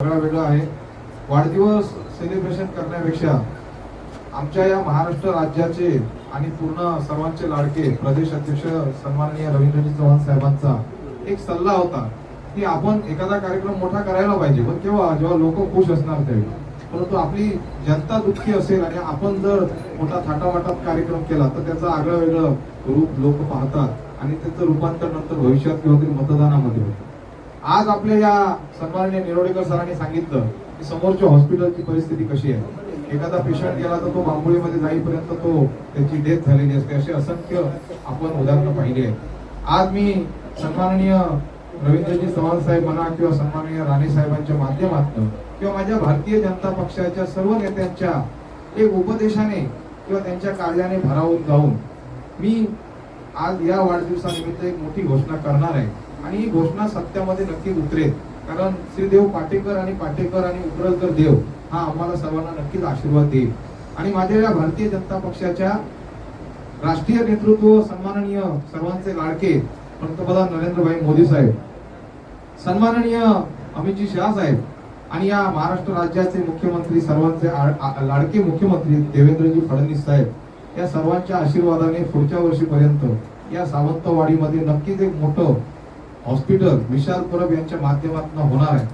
वेगळा वेगळा आहे. वाढदिवस सेलिब्रेशन करण्यापेक्षा आमच्या या महाराष्ट्र राज्याचे आणि पूर्ण सर्वांचे लाडके प्रदेश अध्यक्ष सन्माननीय रवींद्रजी चव्हाण साहेबांचा एक सल्ला होता की आपण एखादा कार्यक्रम मोठा करायला पाहिजे. पण केव्हा? जेव्हा लोक खुश असणार त्यावेळी. परंतु आपली जनता दुःखी असेल आणि आपण जर मोठा थाटामाटात कार्यक्रम केला तर त्याचं आगळं वेगळं रूप लोक पाहतात आणि त्याचं रूपांतर नंतर भविष्यात किंवा तरी मतदानामध्ये होतं. आज आपल्या या सन्माननीय निरोडेकर सरांनी सांगितलं की समोरच्या हॉस्पिटलची परिस्थिती कशी आहे? एखादा पेशंट गेला तर तो बांबोळीमध्ये जाईपर्यंत तो त्याची डेथ झालेली असते. असे असंख्य आपण उदाहरणं पाहिली आहेत. आज मी सन्माननीय रवींद्रजी चव्हाण साहेब म्हणा किंवा सन्माननीय राणे साहेबांच्या माध्यमातून किंवा माझ्या भारतीय जनता पक्षाच्या सर्व नेत्यांच्या एक उपदेशाने किंवा त्यांच्या कार्याने भरावून जाऊन मी आज या वाढदिवसानिमित्त एक मोठी घोषणा करणार आहे. आणि ही घोषणा सत्यामध्ये नक्की उतरेल. कारण श्रीदेव पाटेकर आणि पाटेकर आणि उब्रलकर देव हा आम्हाला सर्वांना नक्कीच आशीर्वाद देईल. आणि माझ्या या भारतीय जनता पक्षाच्या राष्ट्रीय नेतृत्व सन्माननीय सर्वांचे लाडके पंतप्रधान नरेंद्रभाई मोदी साहेब सन्माननीय अमितजी शहा साहेब आणि या महाराष्ट्र राज्याचे मुख्यमंत्री सर्वांचे लाडके मुख्यमंत्री देवेंद्रजी फडणवीस साहेब या सर्वांच्या आशीर्वादाने पुढच्या वर्षीपर्यंत या सावंतवाडीमध्ये नक्कीच एक मोठं हॉस्पिटल विशाल परब यांच्या माध्यमातून होणार आहे.